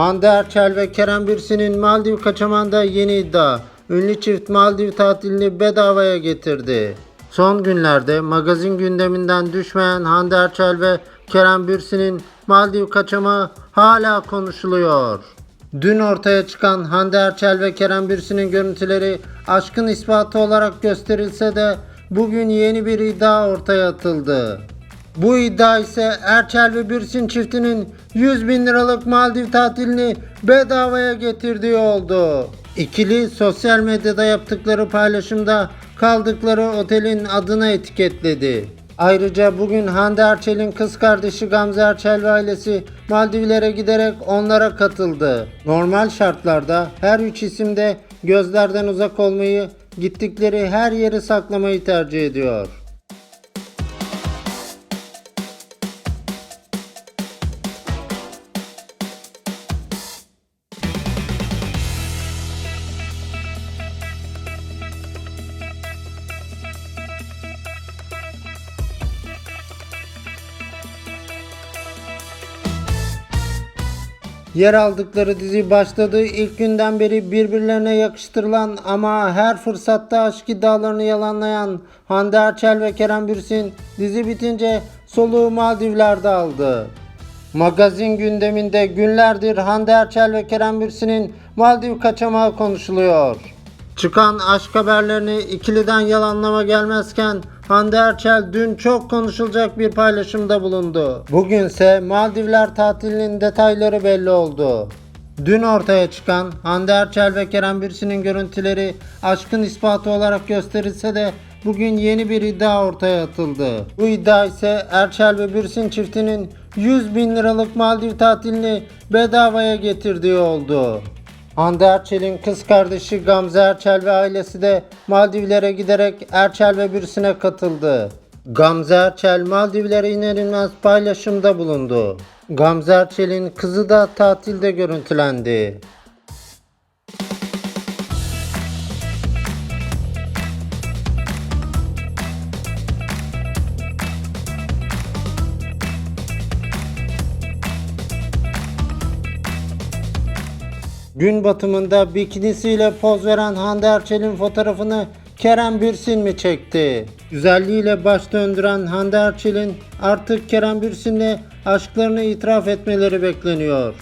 Hande Erçel ve Kerem Bürsin'in Maldiv kaçamanda yeni iddia. Ünlü çift Maldiv tatilini bedavaya getirdi. Son günlerde magazin gündeminden düşmeyen Hande Erçel ve Kerem Bürsin'in Maldiv kaçamağı hala konuşuluyor. Dün ortaya çıkan Hande Erçel ve Kerem Bürsin'in görüntüleri aşkın ispatı olarak gösterilse de bugün yeni bir iddia ortaya atıldı. Bu iddia ise Erçel ve Bürsin çiftinin 100 bin liralık Maldiv tatilini bedavaya getirdiği oldu. İkili sosyal medyada yaptıkları paylaşımda kaldıkları otelin adına etiketledi. Ayrıca bugün Hande Erçel'in kız kardeşi Gamze Erçel ve ailesi Maldivlere giderek onlara katıldı. Normal şartlarda her üç isim de gözlerden uzak olmayı, gittikleri her yeri saklamayı tercih ediyor. Yer aldıkları dizi başladığı ilk günden beri birbirlerine yakıştırılan ama her fırsatta aşk iddialarını yalanlayan Hande Erçel ve Kerem Bürsin dizi bitince soluğu Maldivler'de aldı. Magazin gündeminde günlerdir Hande Erçel ve Kerem Bürsin'in Maldiv kaçamağı konuşuluyor. Çıkan aşk haberlerini ikiliden yalanlama gelmezken Hande Erçel dün çok konuşulacak bir paylaşımda bulundu. Bugünse Maldivler tatilinin detayları belli oldu. Dün ortaya çıkan Hande Erçel ve Kerem Bürsin'in görüntüleri aşkın ispatı olarak gösterilse de bugün yeni bir iddia ortaya atıldı. Bu iddia ise Erçel ve Bürsin çiftinin 100 bin liralık Maldiv tatilini bedavaya getirdiği oldu. Hande Erçel'in kız kardeşi Gamze Erçel ve ailesi de Maldivlere giderek Erçel ve Bürsin'e katıldı. Gamze Erçel Maldivlere iner inmez paylaşımda bulundu. Gamze Erçel'in kızı da tatilde görüntülendi. Gün batımında bikinisiyle poz veren Hande Erçel'in fotoğrafını Kerem Bürsin mi çekti? Güzelliğiyle baş döndüren Hande Erçel'in artık Kerem Bürsin'le aşklarını itiraf etmeleri bekleniyor.